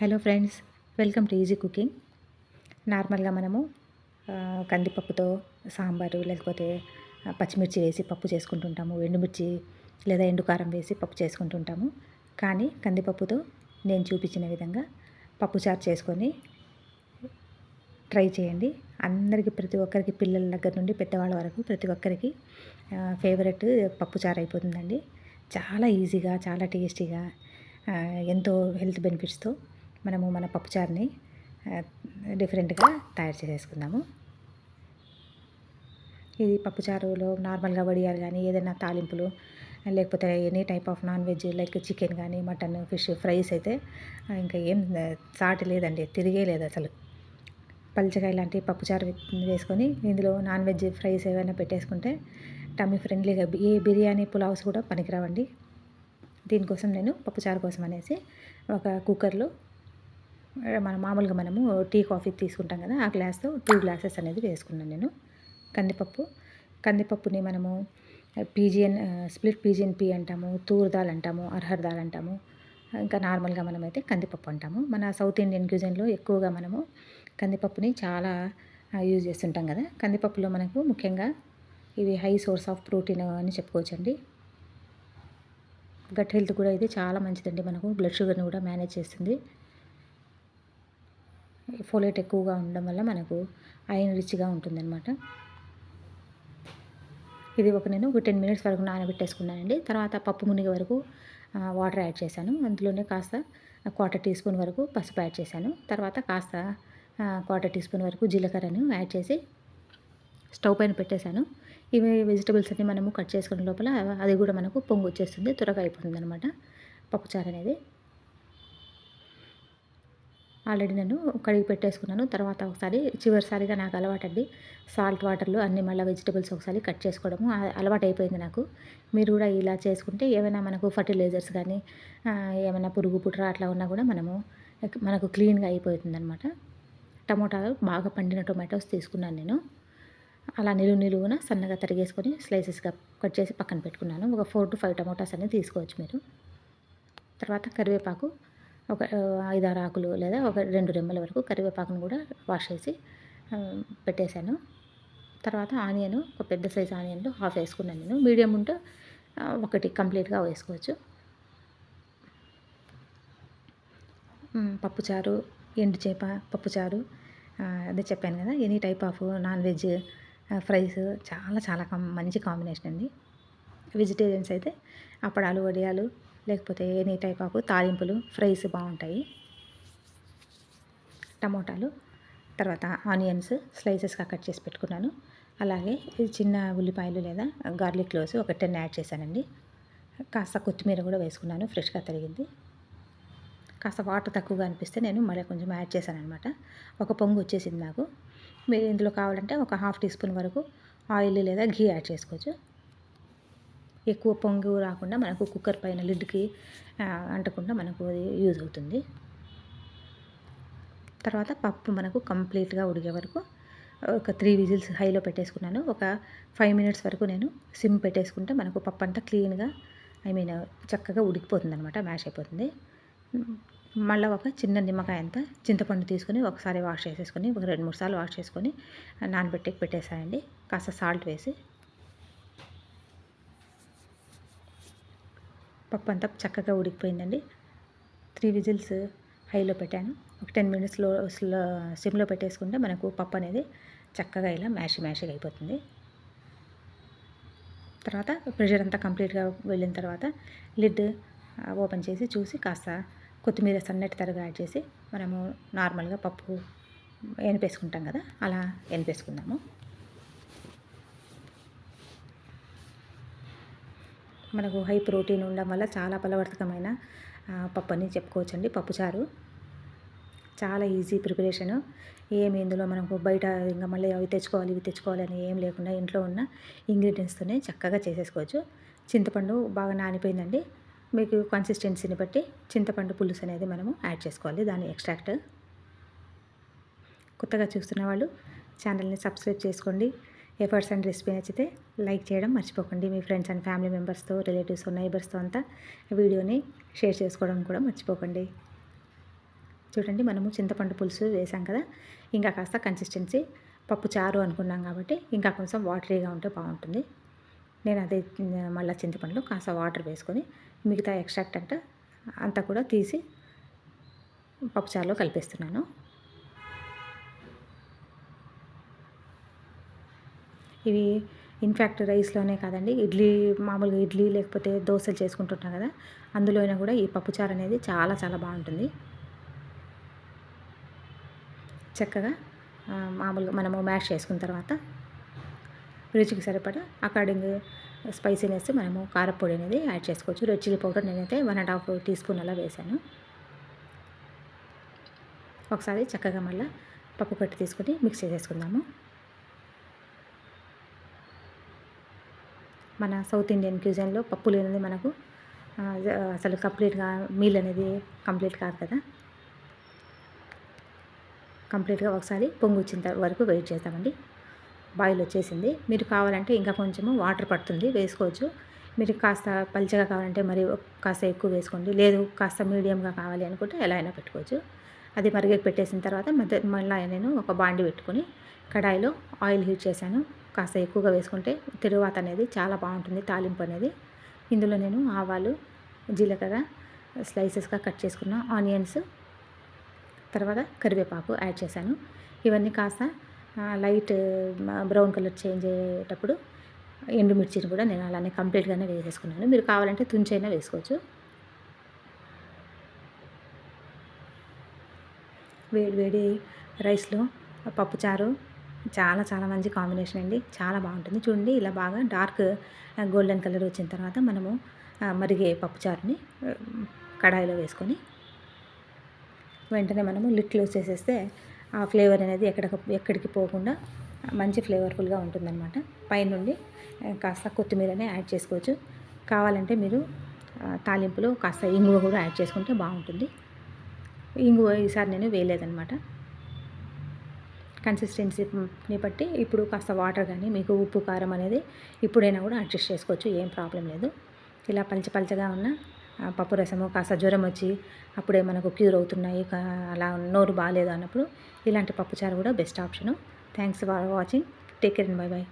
Hello friends welcome to easy cooking. నార్మల్గా మనము కందిపప్పుతో సాంబారు లేకపోతే పచ్చిమిర్చి వేసి పప్పు చేసుకుంటుంటాము ఎండుమిర్చి లేదా ఎండుకారం వేసి పప్పు చేసుకుంటుంటాము. కానీ కందిపప్పుతో నేను చూపించిన విధంగా పప్పుచారు చేసుకొని ట్రై చేయండి. అందరికీ ప్రతి ఒక్కరికి పిల్లల దగ్గర నుండి పెద్దవాళ్ళ వరకు ప్రతి ఒక్కరికి ఫేవరెట్ పప్పుచారు అయిపోతుందండి. చాలా ఈజీగా చాలా టేస్టీగా ఎంతో హెల్త్ బెనిఫిట్స్తో మనము మన పప్పుచారుని డిఫరెంట్గా తయారు చేసేసుకుందాము. ఇది పప్పుచారులో నార్మల్గా వడియాలు కానీ ఏదైనా తాలింపులు లేకపోతే any type of non veg like chicken కానీ మటన్ ఫిష్ ఫ్రైస్ అయితే ఇంకా ఏం ఆ, సాటి లేదండి తిరిగే లేదు అసలు. పల్చకాయ ఇలాంటి పప్పుచారు వేసుకొని ఇందులో నాన్ వెజ్ ఫ్రైస్ ఏమైనా పెట్టేసుకుంటే టమ్మీ ఫ్రెండ్లీగా ఏ బిర్యానీ పులావ్స్ కూడా పనికిరావండి. దీనికోసం నేను పప్పుచారు కోసం అనేసి ఒక కుక్కర్లో మన మామూలుగా మనము టీ కాఫీ తీసుకుంటాం కదా ఆ గ్లాస్తో టూ గ్లాసెస్ అనేది వేసుకున్నాను నేను. కందిపప్పు. కందిపప్పుని మనము పీజియన్ స్ప్లిట్ పీజియన్ పీ అంటాము తూర్ దాల్ అంటాము అర్హర్ దాల్ అంటాము. ఇంకా నార్మల్గా మనమైతే కందిపప్పు అంటాము. మన సౌత్ ఇండియన్ క్యూజన్లో ఎక్కువగా మనము కందిపప్పుని చాలా యూజ్ చేస్తుంటాం కదా. కందిపప్పులో మనకు ముఖ్యంగా ఇవి హై సోర్స్ ఆఫ్ ప్రోటీన్ అని చెప్పుకోవచ్చండి. గట్ హెల్త్ కూడా ఇది చాలా మంచిదండి. మనకు బ్లడ్ షుగర్ని కూడా మేనేజ్ చేస్తుంది. ఫోలేట్ ఎక్కువగా ఉండడం వల్ల మనకు ఐరన్ రిచ్గా ఉంటుందన్నమాట. ఇది ఒక నేను ఒక టెన్ మినిట్స్ వరకు నానబెట్టేసుకున్నానండి. తర్వాత పప్పు మునిగ వరకు వాటర్ యాడ్ చేశాను. అందులోనే కాస్త క్వార్టర్ టీ స్పూన్ వరకు పసుపు యాడ్ చేశాను. తర్వాత కాస్త క్వార్టర్ టీ స్పూన్ వరకు జీలకర్రను యాడ్ చేసి స్టవ్ పైన పెట్టేశాను. ఇవి వెజిటబుల్స్ అన్ని మనము కట్ చేసుకునే లోపల అది కూడా మనకు పొంగు వచ్చేస్తుంది త్వరగా అయిపోతుంది అనమాట పప్పుచారు అనేది. ఆల్రెడీ నేను కడిగి పెట్టేసుకున్నాను. తర్వాత ఒకసారి చివరిసారిగా నాకు అలవాటండి. సాల్ట్ వాటర్లో అన్ని మళ్ళీ వెజిటబుల్స్ ఒకసారి కట్ చేసుకోవడము అలవాటు అయిపోయింది నాకు. మీరు కూడా ఇలా చేసుకుంటే ఏమైనా మనకు ఫర్టిలైజర్స్ కానీ ఏమైనా పురుగు పుట్ర అట్లా ఉన్నా కూడా మనము మనకు క్లీన్గా అయిపోతుంది అనమాట టమోటాలు బాగా పండిన టొమాటోస్ తీసుకున్నాను నేను. అలా నిలువు నిలువున సన్నగా తరిగేసుకొని స్లైసెస్గా కట్ చేసి పక్కన పెట్టుకున్నాను. ఒక ఫోర్ టు ఫైవ్ టమోటాస్ అనేది తీసుకోవచ్చు మీరు. తర్వాత కరివేపాకు ఒక ఐదారు ఆకులు లేదా ఒక రెండు రెమ్మల వరకు కరివేపాకును కూడా వాష్ చేసి పెట్టేశాను. తర్వాత ఆనియన్ ఒక పెద్ద సైజ్ ఆనియన్లు హాఫ్ వేసుకున్నాను నేను. మీడియం ఉంటే ఒకటి కంప్లీట్గా వేసుకోవచ్చు. పప్పుచారు ఎండు చేప పప్పుచారు అదే చెప్పాను కదా any type of non veg fries చాలా చాలా కం మంచి కాంబినేషన్ అండి. వెజిటేరియన్స్ అయితే అప్పడాలు వడియాలు లేకపోతే ఎనీ టైప్ ఆఫ్ తాలింపులు ఫ్రైస్ బాగుంటాయి. టమోటాలు తర్వాత ఆనియన్స్ స్లైసెస్గా కట్ చేసి పెట్టుకున్నాను. అలాగే చిన్న ఉల్లిపాయలు లేదా గార్లిక్ క్లోవ్స్ ఒక టెన్ యాడ్ చేశానండి. కాస్త కొత్తిమీర కూడా వేసుకున్నాను ఫ్రెష్గా తరిగింది. కాస్త వాటర్ తక్కువగా అనిపిస్తే నేను మళ్ళీ కొంచెం యాడ్ చేశాను అనమాట ఒక పొంగు వచ్చేసింది నాకు. మీరు ఇందులో కావాలంటే ఒక హాఫ్ టీ స్పూన్ వరకు ఆయిల్ లేదా ఘీ యాడ్ చేసుకోవచ్చు. ఎక్కువ పొంగు రాకుండా మనకు కుక్కర్ పైన లిడ్కి అంటకుండా మనకు అది యూజ్ అవుతుంది. తర్వాత పప్పు మనకు కంప్లీట్గా ఉడికే వరకు ఒక త్రీ విజిల్స్ హైలో పెట్టేసుకున్నాను. ఒక ఫైవ్ మినిట్స్ వరకు నేను సిమ్ పెట్టేసుకుంటే మనకు పప్పు అంతా క్లీన్గా ఐ మీన్ చక్కగా ఉడికిపోతుంది అనమాట మ్యాష్ అయిపోతుంది. మళ్ళీ ఒక చిన్న నిమ్మకాయ అంతా చింతపండు తీసుకొని ఒకసారి వాష్ చేసేసుకొని ఒక రెండు మూడు సార్లు వాష్ చేసుకొని నానబెట్టి పెట్టేసానండి కాస్త సాల్ట్ వేసి పప్పు అంతా చక్కగా ఉడికిపోయిందండి. త్రీ విజిల్స్ హైలో పెట్టాను. ఒక టెన్ మినిట్స్లో స్లో సిమ్లో పెట్టేసుకుంటే మనకు పప్పు అనేది చక్కగా ఇలా మ్యాష్ మ్యాష్గా అయిపోతుంది. తర్వాత ప్రెషర్ అంతా కంప్లీట్గా వెళ్ళిన తర్వాత లిడ్ ఓపెన్ చేసి చూసి కాస్త కొత్తిమీర సన్నటి తరగా యాడ్ చేసి మనము నార్మల్గా పప్పు ఎనిపేసుకుంటాం కదా అలా ఎనిపేసుకుందాము మనకు హై ప్రోటీన్ ఉండడం వల్ల చాలా బలవర్ధకమైన పప్పు అని చెప్పుకోవచ్చండి. పప్పుచారు చాలా ఈజీ ప్రిపరేషను. ఏమి ఇందులో మనకు బయట ఇంకా మళ్ళీ అవి తెచ్చుకోవాలి ఇవి తెచ్చుకోవాలి అని ఏం లేకుండా ఇంట్లో ఉన్న ఇంగ్రీడియంట్స్తోనే చక్కగా చేసేసుకోవచ్చు. చింతపండు బాగా నానిపోయిందండి. మీకు కన్సిస్టెన్సీని బట్టి చింతపండు పులుసు అనేది మనము యాడ్ చేసుకోవాలి దాని ఎక్స్ట్రాక్ట్. కొత్తగా చూస్తున్న వాళ్ళు ఛానల్ని సబ్స్క్రైబ్ చేసుకోండి. ఎఫర్ట్స్ అండ్ రెసిపీ నచ్చితే లైక్ చేయడం మర్చిపోకండి. మీ ఫ్రెండ్స్ అండ్ ఫ్యామిలీ మెంబర్స్తో రిలేటివ్స్ నైబర్స్తో అంతా వీడియోని షేర్ చేసుకోవడం కూడా మర్చిపోకండి. చూడండి మనము చింతపండు పులుసు వేసాం కదా. ఇంకా కాస్త కన్సిస్టెన్సీ పప్పు చారు అనుకున్నాం కాబట్టి ఇంకా కొంచెం వాటరీగా ఉంటే బాగుంటుంది. నేను అదే మళ్ళీ చింతపండులో కాస్త వాటర్ వేసుకొని మిగతా ఎక్స్ట్రాక్ట్ అంటే అంతా కూడా తీసి పప్పుచారులో కలిపేస్తున్నాను. ఇవి ఇన్ఫ్యాక్ట్ రైస్లోనే కాదండి. ఇడ్లీ మామూలుగా ఇడ్లీ లేకపోతే దోశలు చేసుకుంటుంటాం కదా అందులో అయినా కూడా ఈ పప్పుచారు అనేది చాలా చాలా బాగుంటుంది. చక్కగా మామూలుగా మనము మ్యాష్ చేసుకున్న తర్వాత రుచికి సరిపడా అకార్డింగ్ స్పైసీనెస్ మనము కారపొడి అనేది యాడ్ చేసుకోవచ్చు. రెడ్ చిల్లీ పౌడర్ నేనైతే one and half teaspoon అలా వేసాను ఒకసారి చక్కగా మళ్ళీ పప్పు కట్టి తీసుకొని మిక్స్ చేసేసుకుందాము. మన సౌత్ ఇండియన్ క్యూజన్లో పప్పు లేనిది మనకు అసలు కంప్లీట్గా మీల్ అనేది కంప్లీట్ కాదు కదా. కంప్లీట్గా ఒకసారి పొంగు వచ్చిన వరకు వెయిట్ చేస్తామండి బాయిల్ వచ్చేసింది. మీరు కావాలంటే ఇంకా కొంచెము వాటర్ పడుతుంది వేసుకోవచ్చు. మీరు కాస్త పల్చగా కావాలంటే మరి కాస్త ఎక్కువ వేసుకోండి. లేదు కాస్త మీడియంగా కావాలి అనుకుంటే ఎలా అయినా పెట్టుకోవచ్చు. అది మరిగే పెట్టేసిన తర్వాత మధ్య మళ్ళీ నేను ఒక బాండి పెట్టుకొని కడాయిలో ఆయిల్ హీట్ చేశాను. కాస్త ఎక్కువగా వేసుకుంటే తిరువాత అనేది చాలా బాగుంటుంది తాలింపు అనేది. ఇందులో నేను ఆవాలు జీలకర్ర స్లైసెస్గా కట్ చేసుకున్న ఆనియన్స్ తర్వాత కరివేపాకు యాడ్ చేశాను. ఇవన్నీ కాస్త లైట్ బ్రౌన్ కలర్ చేంజ్ అయ్యేటప్పుడు ఎండుమిర్చిని కూడా నేను అలానే కంప్లీట్గానే వేసేసుకున్నాను. మీరు కావాలంటే తుంచైనా వేసుకోవచ్చు. వేడి వేడి రైస్లో పప్పుచారు చాలా చాలా మంచి కాంబినేషన్ అండి. చాలా బాగుంటుంది. చూడండి ఇలా బాగా డార్క్ గోల్డెన్ కలర్ వచ్చిన తర్వాత మనము మరిగే పప్పుచారుని కడాయిలో వేసుకొని వెంటనే మనము లిట్ క్లోజ్ చేసేస్తే ఆ ఫ్లేవర్ అనేది ఎక్కడ ఎక్కడికి పోకుండా మంచి ఫ్లేవర్ఫుల్గా ఉంటుందన్నమాట. పైనుండి కాస్త కొత్తిమీరనే యాడ్ చేసుకోవచ్చు. కావాలంటే మీరు తాలింపులో కాస్త ఇంగువ కూడా యాడ్ చేసుకుంటే బాగుంటుంది. ఇంగువ ఈసారి నేను వేయలేదనమాట కన్సిస్టెన్సీని బట్టి ఇప్పుడు కాస్త వాటర్ కానీ మీకు ఉప్పు కారం అనేది ఇప్పుడైనా కూడా అడ్జస్ట్ చేసుకోవచ్చు ఏం ప్రాబ్లం లేదు. ఇలా పల్చ పల్చగా ఉన్న పప్పు రసము కాస్త జ్వరం వచ్చి అప్పుడే మనకు క్యూర్ అవుతున్నాయి అలా నోరు బాగాలేదు అన్నప్పుడు ఇలాంటి పప్పుచారు కూడా best option thanks for watching take care and bye bye